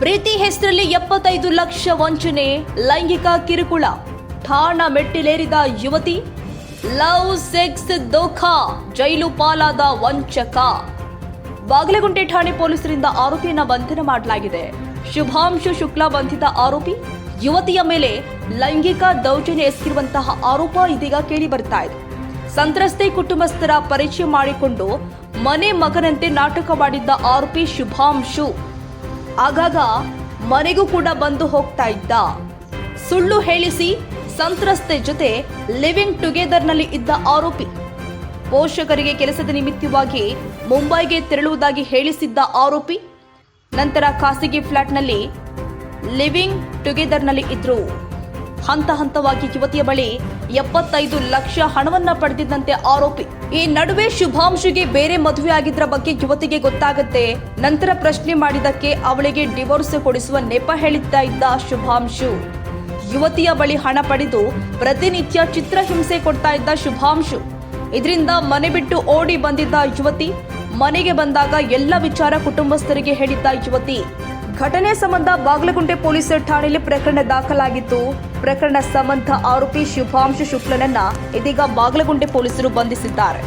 ಪ್ರೀತಿ ಹೆಸರಲ್ಲಿ ಎಪ್ಪತ್ತೈದು ಲಕ್ಷ ವಂಚನೆ, ಲೈಂಗಿಕ ಕಿರುಕುಳ, ಠಾಣ ಮೆಟ್ಟಿಲೇರಿದ ಯುವತಿ, ಲವ್, ಸೆಕ್ಸ್ ದೋಖಾ ಜೈಲು ಪಾಲಾದ ವಂಚಕ. ಬಾಗಲಗುಂಟೆ ಠಾಣೆ ಪೊಲೀಸರಿಂದ ಆರೋಪಿಯನ್ನ ಬಂಧನ ಮಾಡಲಾಗಿದೆ. ಶುಭಾಂಶು ಶುಕ್ಲಾ ಬಂಧಿತ ಆರೋಪಿ, ಯುವತಿಯ ಮೇಲೆ ಲೈಂಗಿಕ ದೌರ್ಜನ್ಯ ಎಸಗಿರುವಂತಹ ಆರೋಪ ಇದೀಗ ಕೇಳಿ ಬರ್ತಾ ಇದೆ. ಸಂತ್ರಸ್ತೆ ಕುಟುಂಬಸ್ಥರ ಪರಿಚಯ ಮಾಡಿಕೊಂಡು ಮನೆ ಮಗನಂತೆ ನಾಟಕ ಮಾಡಿದ್ದ ಆರೋಪಿ ಶುಭಾಂಶು. ಆಗಾಗ ಮನೆಗೂ ಕೂಡ ಬಂದು ಹೋಗ್ತಾ ಇದ್ದ. ಸುಳ್ಳು ಹೇಳಿಸಿ ಸಂತ್ರಸ್ತೆ ಜೊತೆ ಲಿವಿಂಗ್ ಟುಗೆದರ್ನಲ್ಲಿ ಇದ್ದ ಆರೋಪಿ. ಪೋಷಕರಿಗೆ ಕೆಲಸದ ನಿಮಿತ್ತವಾಗಿ ಮುಂಬೈಗೆ ತೆರಳುವುದಾಗಿ ಹೇಳಿಸಿದ್ದ ಆರೋಪಿ. ನಂತರ ಖಾಸಗಿ ಫ್ಲಾಟ್ನಲ್ಲಿ ಲಿವಿಂಗ್ ಟುಗೆದರ್ನಲ್ಲಿ ಇದ್ರು. ಹಂತ ಹಂತವಾಗಿ ಯುವತಿಯ ಬಳಿ ಎಪ್ಪತ್ತೈದು ಲಕ್ಷ ಹಣವನ್ನ ಪಡೆದಿದ್ದಂತೆ ಆರೋಪಿ. ಈ ನಡುವೆ ಶುಭಾಂಶುಗೆ ಬೇರೆ ಮದುವೆ ಆಗಿದ್ರ ಬಗ್ಗೆ ಯುವತಿಗೆ ಗೊತ್ತಾಗತ್ತೆ ನಂತರ ಪ್ರಶ್ನೆ ಮಾಡಿದಕ್ಕೆ ಅವಳಿಗೆ ಡಿವೋರ್ಸ್ ಕೊಡಿಸುವ ನೆಪ ಹೇಳುತ್ತಾ ಇದ್ದ ಶುಭಾಂಶು. ಯುವತಿಯ ಬಳಿ ಹಣ ಪಡೆದು ಪ್ರತಿನಿತ್ಯ ಚಿತ್ರಹಿಂಸೆ ಕೊಡ್ತಾ ಇದ್ದ ಶುಭಾಂಶು. ಇದರಿಂದ ಮನೆ ಬಿಟ್ಟು ಓಡಿ ಬಂದಿದ್ದ ಯುವತಿ, ಮನೆಗೆ ಬಂದಾಗ ಎಲ್ಲ ವಿಚಾರ ಕುಟುಂಬಸ್ಥರಿಗೆ ಹೇಳಿದ್ದ ಯುವತಿ. ಘಟನೆ ಸಂಬಂಧ ಬಾಗಲಗುಂಟೆ ಪೊಲೀಸ್ ಠಾಣೆಯಲ್ಲಿ ಪ್ರಕರಣ ದಾಖಲಾಗಿತ್ತು. ಪ್ರಕರಣ ಸಂಬಂಧ ಆರೋಪಿ ಶುಭಾಂಶು ಶುಕ್ಲನನ್ನ ಇದೀಗ ಬಾಗಲಗುಂಟೆ ಪೊಲೀಸರು ಬಂಧಿಸಿದ್ದಾರೆ.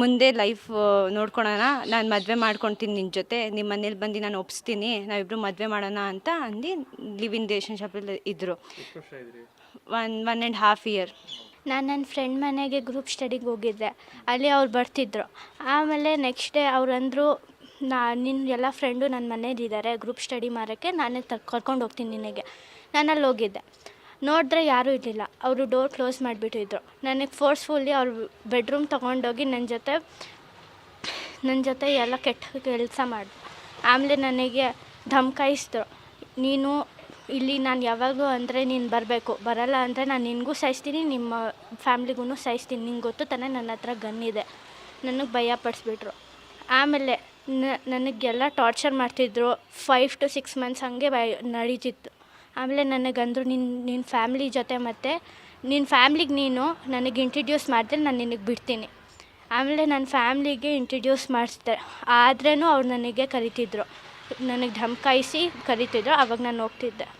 ಮುಂದೆ ಲೈಫ್ ನೋಡ್ಕೊಳೋಣ. ನಾನು ಮದುವೆ ಮಾಡ್ಕೊತೀನಿ ನಿನ್ನ ಜೊತೆ. ನಿಮ್ಮ ಮನೇಲಿ ಬಂದು ನಾನು ಒಪ್ಸ್ತೀನಿ. ನಾವಿಬ್ಬರು ಮದುವೆ ಮಾಡೋಣ ಅಂತ ಅಂದು ಲಿವ್ ಇನ್ ರಿಲೇಷನ್ಶಿಪಲ್ಲಿ ಇದ್ದರು one one and half year ನಾನು ನನ್ನ ಫ್ರೆಂಡ್ ಮನೆಗೆ ಗ್ರೂಪ್ ಸ್ಟಡಿಗೆ ಹೋಗಿದ್ದೆ. ಅಲ್ಲಿ ಅವ್ರು ಬರ್ತಿದ್ರು. ಆಮೇಲೆ ನೆಕ್ಸ್ಟ್ ಡೇ ಅವ್ರು ಅಂದರು ನಾ ನಿನ್ನ ಎಲ್ಲ ಫ್ರೆಂಡು ನನ್ನ ಮನೇಲಿದ್ದಾರೆ ಗ್ರೂಪ್ ಸ್ಟಡಿ ಮಾಡೋಕ್ಕೆ ನಾನೇ ತ ಕರ್ಕೊಂಡು ಹೋಗ್ತೀನಿ ನಿನಗೆ. ನಾನು ಅಲ್ಲಿ ಹೋಗಿದ್ದೆ. ನೋಡಿದ್ರೆ ಯಾರೂ ಇರಲಿಲ್ಲ. ಅವರು ಡೋರ್ ಕ್ಲೋಸ್ ಮಾಡಿಬಿಟ್ಟಿದ್ರು. ನನಗೆ ಫೋರ್ಸ್ಫುಲ್ಲಿ ಅವ್ರ ಬೆಡ್ರೂಮ್ ತೊಗೊಂಡೋಗಿ ನನ್ನ ಜೊತೆ ನನ್ನ ಜೊತೆ ಎಲ್ಲ ಕೆಟ್ಟ ಕೆಲಸ ಮಾಡಿದ್ರು ಆಮೇಲೆ ನನಗೆ ಧಮ್ಕಾಯಿಸಿದ್ರು. ನೀನು ಇಲ್ಲಿ ನಾನು ಯಾವಾಗೂ ಅಂದರೆ ನೀನು ಬರಬೇಕು. ಬರಲ್ಲ ಅಂದರೆ ನಾನು ನಿನಗೂ ಸಾಯಿಸ್ತೀನಿ ನಿಮ್ಮ ಫ್ಯಾಮ್ಲಿಗೂ ಸಾಯಿಸ್ತೀನಿ ನಿಂಗೆ ಗೊತ್ತು ತಾನೇ ನನ್ನ ಹತ್ರ ಗನ್ ಇದೆ. ನನಗೆ ಭಯ ಪಡಿಸ್ಬಿಟ್ರು. ಆಮೇಲೆ ನನಗೆಲ್ಲ ಟಾರ್ಚರ್ ಮಾಡ್ತಿದ್ರು. ಫೈವ್ ಟು ಸಿಕ್ಸ್ ಮಂತ್ಸ್ ಹಾಗೆ ಬೈ, ನಡೀತಿತ್ತು. ಆಮೇಲೆ ನನಗಂದರು ನಿನ್ನ ನಿನ್ನ ಫ್ಯಾಮ್ಲಿ ಜೊತೆ ಮತ್ತು ನಿನ್ನ ಫ್ಯಾಮ್ಲಿಗೆ ನೀನು ನನಗೆ ಇಂಟ್ರಡ್ಯೂಸ್ ಮಾಡಿದ್ರೆ ನಾನು ನಿನಗೆ ಬಿಡ್ತೀನಿ. ಆಮೇಲೆ ನನ್ನ ಫ್ಯಾಮ್ಲಿಗೆ ಇಂಟ್ರಡ್ಯೂಸ್ ಮಾಡಿಸ್ದೆ. ಆದ್ರೂ ಅವ್ರು ನನಗೆ ಕರಿತಿದ್ರು. ನನಗೆ ಧಮಕಾಯಿಸಿ ಕರಿತಿದ್ರು, ಅವಾಗ ನಾನು ಹೋಗ್ತಿದ್ದೆ.